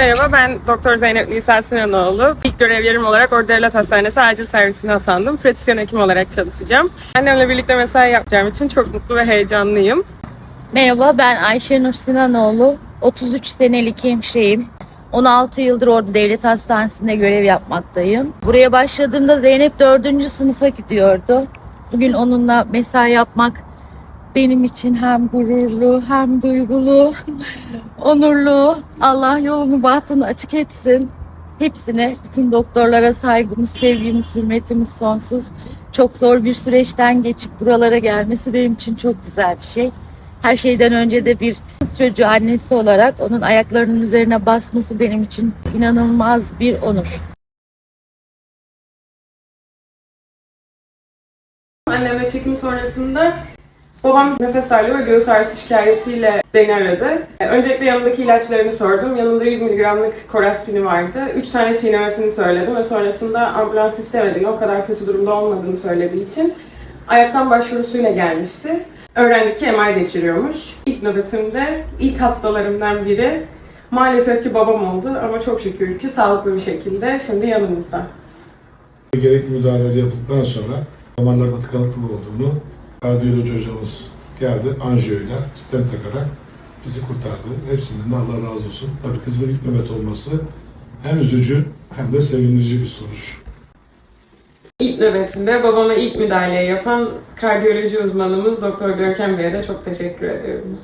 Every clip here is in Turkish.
Merhaba, ben Doktor Zeynep Nisa Sinanoğlu. İlk görev yerim olarak Ordu Devlet Hastanesi acil servisine atandım. Pratisyen hekim olarak çalışacağım. Annemle birlikte mesai yapacağım için çok mutlu ve heyecanlıyım. Merhaba ben Ayşenur Sinanoğlu. 33 senelik hemşireyim. 16 yıldır Ordu Devlet Hastanesi'nde görev yapmaktayım. Buraya başladığımda Zeynep 4. sınıfa gidiyordu. Bugün onunla mesai yapmak benim için hem gururlu hem duygulu, onurlu. Allah yolunu bahtını açık etsin. Hepsine, bütün doktorlara saygımız, sevgimiz, hürmetimiz sonsuz. Çok zor bir süreçten geçip buralara gelmesi benim için çok güzel bir şey. Her şeyden önce de bir kız çocuğu annesi olarak onun ayaklarının üzerine basması benim için inanılmaz bir onur. Annemle çekim sonrasında babam nefes darlığı ve göğüs ağrısı şikayetiyle beni aradı. Öncelikle yanındaki ilaçlarını sordum. Yanında 100 mg'lık koraspini vardı. 3 tane çiğnemesini söyledim ve sonrasında ambulans istemediğini, o kadar kötü durumda olmadığını söylediği için ayaktan başvurusuyla gelmişti. Öğrendik ki MR geçiriyormuş. İlk nöbetimde ilk hastalarımdan biri maalesef ki babam oldu ama çok şükür ki sağlıklı bir şekilde şimdi yanımızda. Gerekli müdahaleleri yapıldıktan sonra damarlarda tıkanıklık olduğunu kardiyoloji hocamız geldi anjiyoyla stent takarak bizi kurtardı. Hepsinden de Allah razı olsun. Tabii kızımın ilk nöbet olması hem üzücü hem de sevindirici bir sonuç. İlk nöbetinde babama ilk müdahaleyi yapan kardiyoloji uzmanımız Doktor Görkem Bey'e de çok teşekkür ediyorum.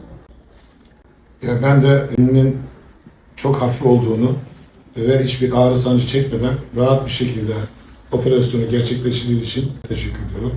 Ya ben de elinin çok hafif olduğunu ve hiçbir ağrı sancı çekmeden rahat bir şekilde operasyonu gerçekleştirdiği için teşekkür ediyorum.